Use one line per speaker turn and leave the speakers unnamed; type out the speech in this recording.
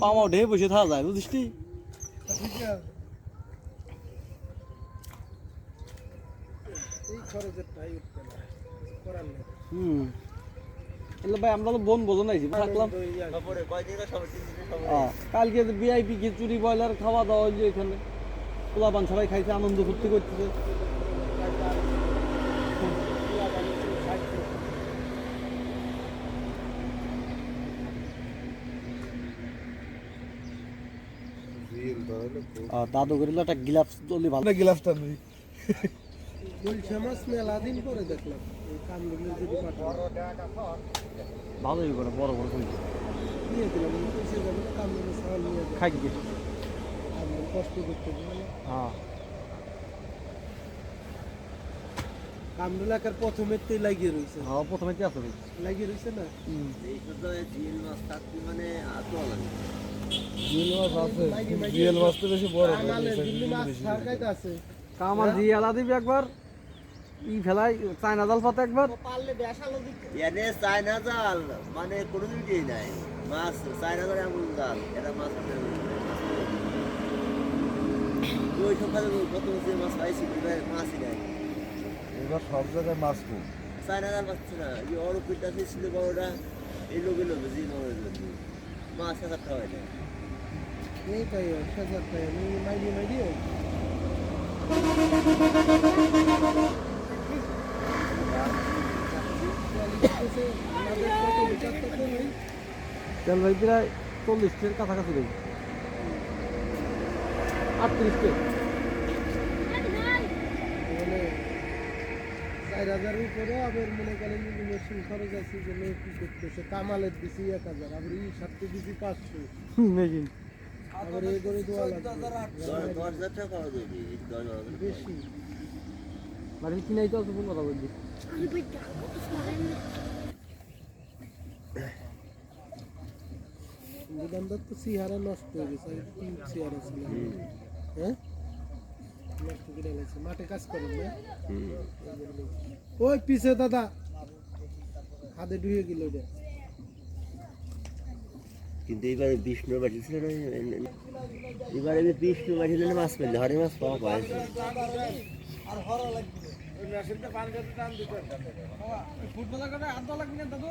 পামাও ঢেয়ে বসে থাকা যায় বুঝিস
নেই
ভাই আমরা তো বোন বোঝো নাইছি থাকলাম কালকে ভিআইপি খিচুড়ি বয়লার খাওয়া দাওয়া হইল এখানে পোলাপান সবাই খাইছে আনন্দ ফুর্তি করতেছে। দাদু করিল একটা গিলাফ চলি ভালো
গিলাসটা নেই। বলছে মাছ মেলা দিন পরে দেখলাম। এই কামগুলো যদি
ভালোই করে বড় বড় করি।
নিয়ে দিলাম কামগুলো সবাই নিয়ে
খাই গিয়ে
কামগুলো কষ্ট করতে হবে না
হ্যাঁ।
একার প্রথমেতেই লাগিয়ে রয়েছে
হ্যাঁ প্রথমে কি আছে
লাগিয়ে রয়েছে না?
এই শুধু জিল মাছ থাকতে মানে আতো লাগে
মাছ আছে মাছ তো বেশি বড় আমালে দিল্লি মাছ সরকাইতে আছে।
আলা দিবি একবার ই ফেলাই চায়না জাল পাতে একবার।
পারলে বেশালো
এনে চায়না জাল মানে কোনোদিন নাই। মাছ চায়না জাল এমন জাল এটা মাছ কত যে মাছ পাইছি মাছই নাই।
এবার সব জায়গায় মাছ কম
পাচ্ছে না? এই অরুপিটা ছিল বড়টা এই লোকে লোকে জি নয় মাছ হাজার টাকা হয় না
এই তাই হাজার টাকা আমি মাইরি মাইরি
তেল ভাই প্রায় চল্লিশ কাছাকাছি আটত্রিশ টের
মানে চার হাজারের উপরে আবার মনে করেন যে মেশিন খরচ আছে যে মেয়ে কি করতেছে? কামালের দিছি এক হাজার আবার এই সাতটি দিছি পাঁচশো।
মেশিন
আবার এই করে দেওয়া লাগবে। বেশি।
মানে কিনাই তো কোন কথা বলছি
দোকানদার তো চেহারা নষ্ট হয়ে গেছে কি চেহারা ছিল হ্যাঁ? মাঠে কাজ করেন ওই পিছে দাদা। হাতে ডুয়ে গেল ওটা।
কিন্তু এবারে বিষ্ণু বাড়িছিল না এবারে আমি বিষ্ণু বাড়িলে মাছ পেলে, হরে মাছ পাওয়া পাইছে
ফুটবল করে হাত লাগবে না দাদু